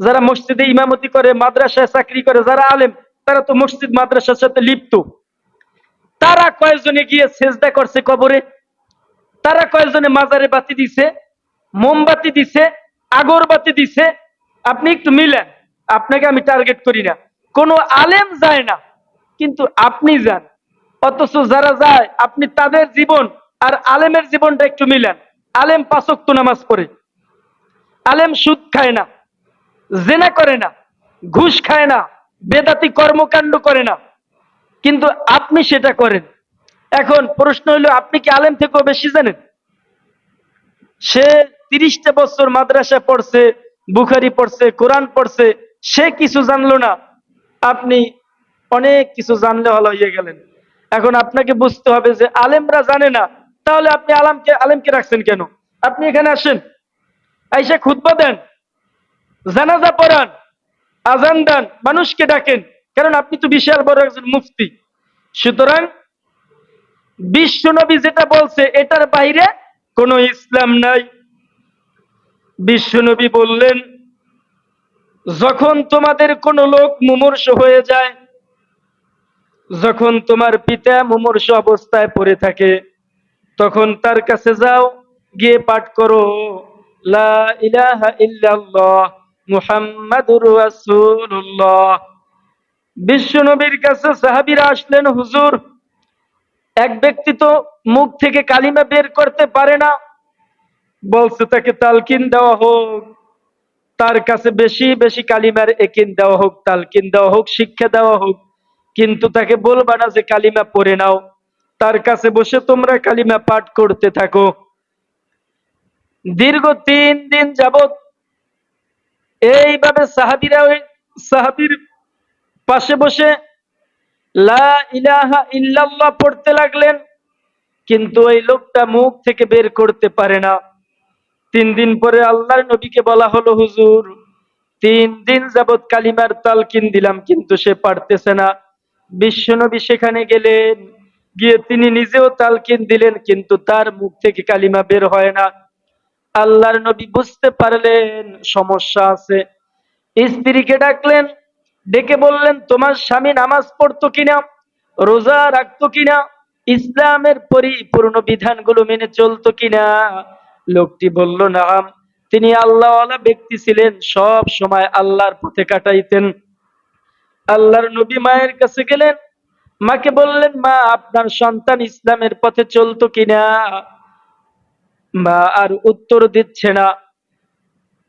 যারা মসজিদে ইমামতি করে, মাদ্রাসায় চাকরি করে, যারা আলেম, তারা তো মসজিদ, মাদ্রাসার সাথে লিপ্ত। তারা কয়েকজনে গিয়ে সেজদা করছে কবরে? তারা কয়েকজনে মাজারে বাতি দিছে, মোমবাতি দিছে, আগরবাতি দিছে? আপনি একটু মিলেন। আপনাকে আমি টার্গেট করি না। কোনো আলেম যায় না, কিন্তু আপনি যান। অথচ যারা যায়, আপনি তাদের জীবন আর আলেমের জীবনটা একটু মিলেন। আলেম পাঁচক্ত নামাজ পড়ে। আলেম সুদ খায় না। জেনা করে না, ঘুষ খায় না, বেদাতি কর্মকাণ্ড করে না। কিন্তু আপনি সেটা করেন। এখন প্রশ্ন হলো, আপনি কি আলেম থেকেও বেশি জানেন? সে তিরিশটা বছর মাদ্রাসা পড়ছে, বুখারি পড়ছে, কোরআন পড়ছে, সে কিছু জানলো না। আপনি অনেক কিছু জানলে হলো হয়ে গেলেন। এখন আপনাকে বুঝতে হবে যে আলেমরা জানে না, তাহলে আপনি আলামকে আলেমকে রাখছেন কেন? আপনি এখানে আসেন। আইসা খুতবা দেন। জানাজা পড়ান, আজান দান, মানুষকে ডাকেন। কারণ আপনি তো বিশাল বড় একজন মুফতি। সুতরাং বিশ্বনবী যেটা বলছে, এটার বাইরে কোনো ইসলাম নাই। বিশ্বনবী বললেন, যখন তোমাদের কোনো লোক মুমূর্ষ হয়ে যায়, যখন তোমার পিতা মুমূর্ষ অবস্থায় পড়ে থাকে, তখন তার কাছে যাও, গিয়ে পাঠ করো। লা ইলাহা ইল্লাল্লাহ। মুহাম্মাদুর রাসূলুল্লাহ। বিশ্বনবীর কাছে সাহাবীরা আসলেন, হুজুর, এক ব্যক্তি তো মুখ থেকে কালিমা বের করতে পারে না। বলছে, তাকে তালকিন দেওয়া হোক, তার কাছে বেশি বেশি কালিমার একিন দেওয়া হোক, তালকিন দেওয়া হোক, শিক্ষা দেওয়া হোক। কিন্তু তাকে বলবা না যে, কালিমা পড়ে নাও। তার কাছে বসে তোমরা কালিমা পাঠ করতে থাকো। দীর্ঘ তিন দিন যাবত এইভাবে সাহাবিরা ওই সাহাবির পাশে বসে লা ইলাহা ইল্লাল্লাহ পড়তে লাগলেন, কিন্তু ওই লোকটা মুখ থেকে বের করতে পারে না। তিন দিন পরে আল্লাহর নবীকে বলা হলো, হুজুর, তিন দিন যাবৎ কালিমার তালকিন দিলাম, কিন্তু সে পারতেছে না। বিশ্ব নবী সেখানে গেলেন, গিয়ে তিনি নিজেও তালকিন দিলেন, কিন্তু তার মুখ থেকে কালিমা বের হয় না। আল্লাহর নবী বুঝতে পারলেন, সমস্যা আছে। স্ত্রীকে ডাকলেন, ডেকে বললেন, তোমার স্বামী নামাজ পড়তো কিনা? রোজা রাখতো কিনা? ইসলামের পরিপূর্ণ বিধানগুলো মেনে চলতো কিনা? লোকটি বলল, নাম, তিনি আল্লাহওয়ালা ব্যক্তি ছিলেন, সব সময় আল্লাহর পথে কাটাইতেন। আল্লাহর নবী মায়ের কাছে গেলেন, মাকে বললেন, মা, আপনার সন্তান ইসলামের পথে চলতো কিনা? মা আর উত্তর দিচ্ছে না।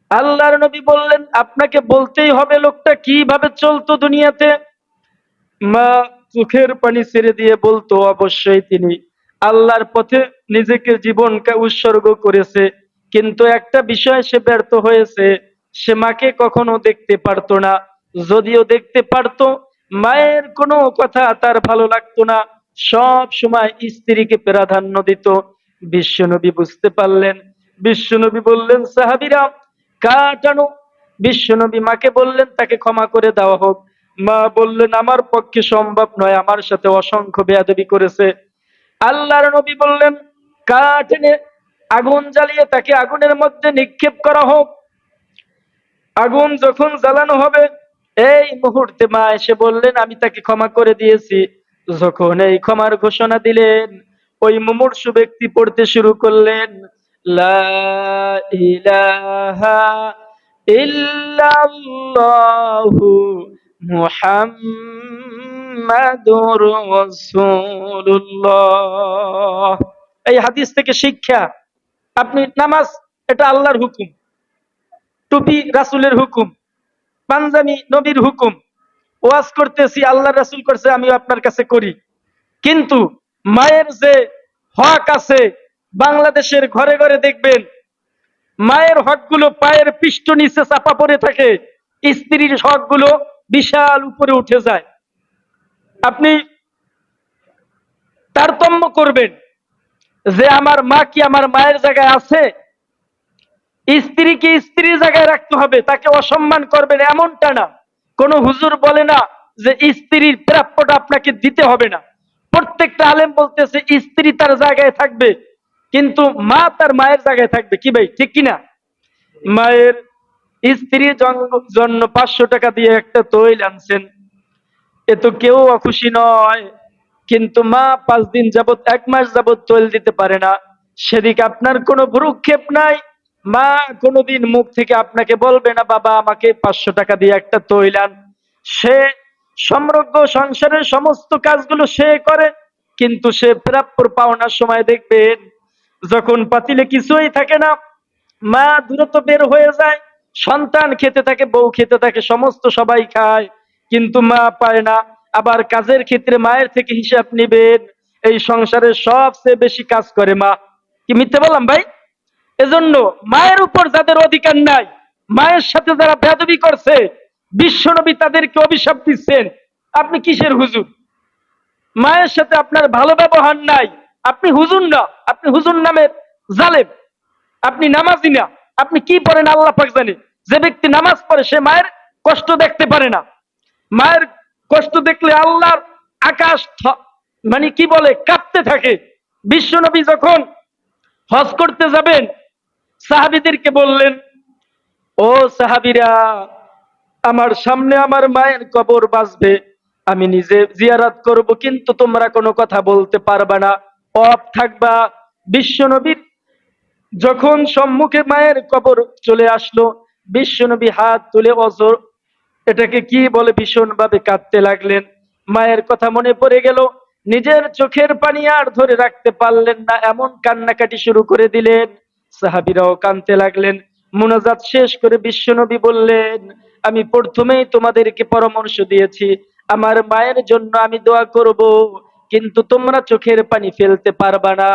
আল্লাহর নবী বললেন, আপনাকে বলতেই হবে লোকটা, কীভাবে চলতো দুনিয়াতে? মা চোখের পানি ছেড়ে দিয়ে বলতো, অবশ্যই তিনি আল্লাহর পথে নিজেকে জীবনকে উৎসর্গ করেছে। কিন্তু একটা বিষয় সে ব্যর্থ হয়েছে, সে মাকে কখনো দেখতে পারতো না। যদিও দেখতে পারতো, মায়ের কোনো কথা তার ভালো লাগতো না। সব সময় স্ত্রীকে প্রাধান্য দিত। বিশ্বনবী বুঝতে পারলেন। বিশ্বনবী বললেন, সাহাবিরা কাটানো বিশ্বনবী মাকে বললেন, তাকে ক্ষমা করে দেওয়া হোক। মা বললেন, আমার পক্ষে সম্ভব নয়, আমার সাথে অসংখ্য বেয়াদবি করেছে। আল্লাহর নবী বললেন কাঠ এনে আগুন জ্বালিয়ে তাকে আগুনের মধ্যে নিক্ষেপ করা হোক? আগুন যখন জ্বালানো হবে, এই মুহূর্তে মা এসে বললেন, আমি তাকে ক্ষমা করে দিয়েছি। যখন এই ক্ষমার ঘোষণা দিলেন ওই মুমূর্ষু ব্যক্তি পড়তে শুরু করলেন এই হাদিস থেকে শিক্ষা, আপনি নামাজ, এটা আল্লাহর হুকুম। টুপি রাসুলের হুকুম, পাঞ্জাবি নবীর হুকুম। ওয়াজ করতেছি, আল্লাহ রাসুল করছে, আমিও আপনার কাছে করি। কিন্তু মায়ের যে হক আছে। বাংলাদেশের ঘরে ঘরে দেখবেন, মায়ের হকগুলো পায়ের পৃষ্ঠ নিচে চাপা পড়ে থাকে, স্ত্রীর হকগুলো বিশাল উপরে উঠে যায়। আপনি তারতম্য করবেন যে আমার মা কি আমার মায়ের জায়গায় আছে? স্ত্রীকে স্ত্রীর জায়গায় রাখতে হবে, তাকে অসম্মান করবেন এমনটা না। কোন হুজুর বলে না যে স্ত্রীর প্রাপ্যটা আপনাকে দিতে হবে না। প্রত্যেকটা আলেম বলতেছে, স্ত্রী তার জায়গায় থাকবে, কিন্তু মা তার মায়ের জায়গায় থাকবে। কি ভাই, ঠিক কিনা? মায়ের স্ত্রীর জন্য পাঁচশো টাকা দিয়ে একটা তৈল আনছেন। এ তো কেউ অখুশি নয়, কিন্তু মা পাঁচ দিন যাবত এক মাস যাবত তৈল দিতে পারে না। সেদিকে আপনার কোনো ভ্রুক্ষেপ নাই। মা কোনোদিন মুখ থেকে আপনাকে বলবে না, বাবা, আমাকে পাঁচশো টাকা দিয়ে একটা তৈল আন। সে সমগ্র সংসারের সমস্ত কাজগুলো সে করে, কিন্তু সে প্রাপ্য পাওনার সময় দেখবেন, যখন পাতিলে কিছুই থাকে না, মা দূরত্ব বের হয়ে যায়, সন্তান খেতে থাকে, বউ খেতে থাকে, সমস্ত সবাই খায়, কিন্তু মা পায় না। আবার কাজের ক্ষেত্রে মায়ের থেকে হিসাব নিবেন, এই সংসারের সবচেয়ে বেশি কাজ করে মা। কি মিথ্যে বললাম ভাই? এজন্য মায়ের উপর যাদের অধিকার নাই, মায়ের সাথে যারা বেদবি করছে বিশ্বনবী তাদেরকে অভিশাপ দিচ্ছেন। আপনি কিসের হুজুর? মায়ের সাথে আপনার ভালো ব্যবহার নাই। আপনি হুজুর না, আপনি হুজুর নামের জালেম। আপনি নামাজি না। আপনি কি পড়েন আল্লাহ পাক জানে। যে ব্যক্তি নামাজ পড়ে, সে মায়ের কষ্ট দেখতে পারে না। মায়ের কষ্ট দেখলে আল্লাহর আকাশ মানে কি বলে, কাঁপতে থাকে। বিশ্বনবী যখন হজ করতে যাবেন, সাহাবিদেরকে বললেন, ও সাহাবিরা আমার সামনে আমার মায়ের কবর বাঁচবে। আমি নিজে জিয়ারাত করব, কিন্তু তোমরা কোনো কথা বলতে পারবে না। অফ থাকবা। বিশ্বনবীর যখন সম্মুখে মায়ের কবর চলে আসলো, বিশ্বনবী হাত তুলে অজর, এটাকে কি বলে ভীষণ ভাবে কাঁদতে লাগলেন। মায়ের কথা মনে পড়ে গেল, নিজের চোখের পানি আর ধরে রাখতে পারলেন না, এমন কান্নাকাটি শুরু করে দিলেন। সাহাবিরাও কাঁদতে লাগলেন। মোনাজাত শেষ করে বিশ্বনবী বললেন আমি প্রথমেই তোমাদেরকে পরামর্শ দিয়েছি, আমার মায়ের জন্য আমি দোয়া করব, কিন্তু তোমরা চোখের পানি ফেলতে পারবা না।